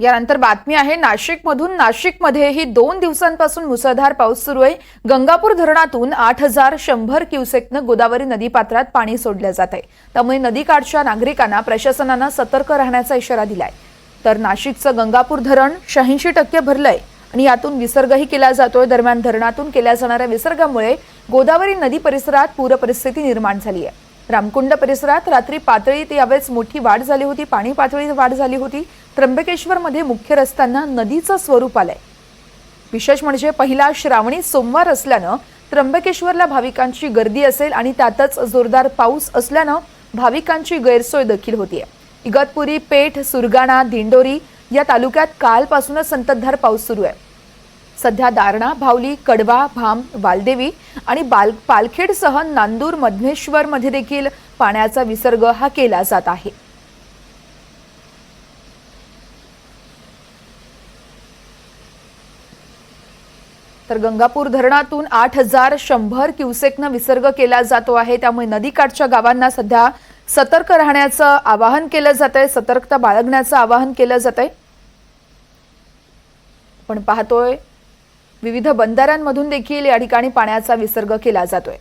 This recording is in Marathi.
यानंतर बातमी आहे नाशिकमधून नाशिकमध्येही दोन दिवसांपासून मुसळधार पाऊस सुरू आहे. गंगापूर धरणातून आठ हजार शंभर क्युसेकनं गोदावरी नदीपात्रात पाणी सोडलं जात आहे. त्यामुळे नदीकाठच्या नागरिकांना प्रशासनानं सतर्क राहण्याचा इशारा दिलाय. तर नाशिकचं गंगापूर धरण शहाऐंशी टक्के भरलंय आणि यातून विसर्गही केला जातोय. दरम्यान धरणातून केल्या जाणाऱ्या विसर्गामुळे गोदावरी नदी परिसरात पूरपरिस्थिती निर्माण झाली आहे. रामकुंड परिसरात रात्री पातळीत यावेळेस मोठी वाढ झाली होती. पाणी पातळीत वाढ झाली होती. त्र्यंबकेश्वरमध्ये मुख्य रस्त्यांना नदीचं स्वरूप आलंय. विशेष म्हणजे पहिला श्रावणी सोमवार असल्यानं त्र्यंबकेश्वरला भाविकांची गर्दी असेल आणि त्यातच जोरदार पाऊस असल्यानं भाविकांची गैरसोय देखील होतीये. इगतपुरी पेठ सुरगाणा दिंडोरी या तालुक्यात कालपासूनच संततधार पाऊस सुरू आहे. सध्या दारणा भावली कडवा भाम वालदेवी आणि बाल पालखेडसह नांदूर मधनेश्वरमध्ये देखील पाण्याचा विसर्ग हा केला जात आहे. तर गंगापूर धरणातून आठ हजार शंभर क्युसेकनं विसर्ग केला जातो आहे. त्यामुळे नदीकाठच्या गावांना सध्या सतर्क राहण्याचं आवाहन केलं जात आहे सतर्कता बाळगण्याचं आवाहन केलं जात आहे पण पाहतोय विविध बंधाऱ्यांमधून देखील या ठिकाणी पाण्याचा विसर्ग केला जातोय.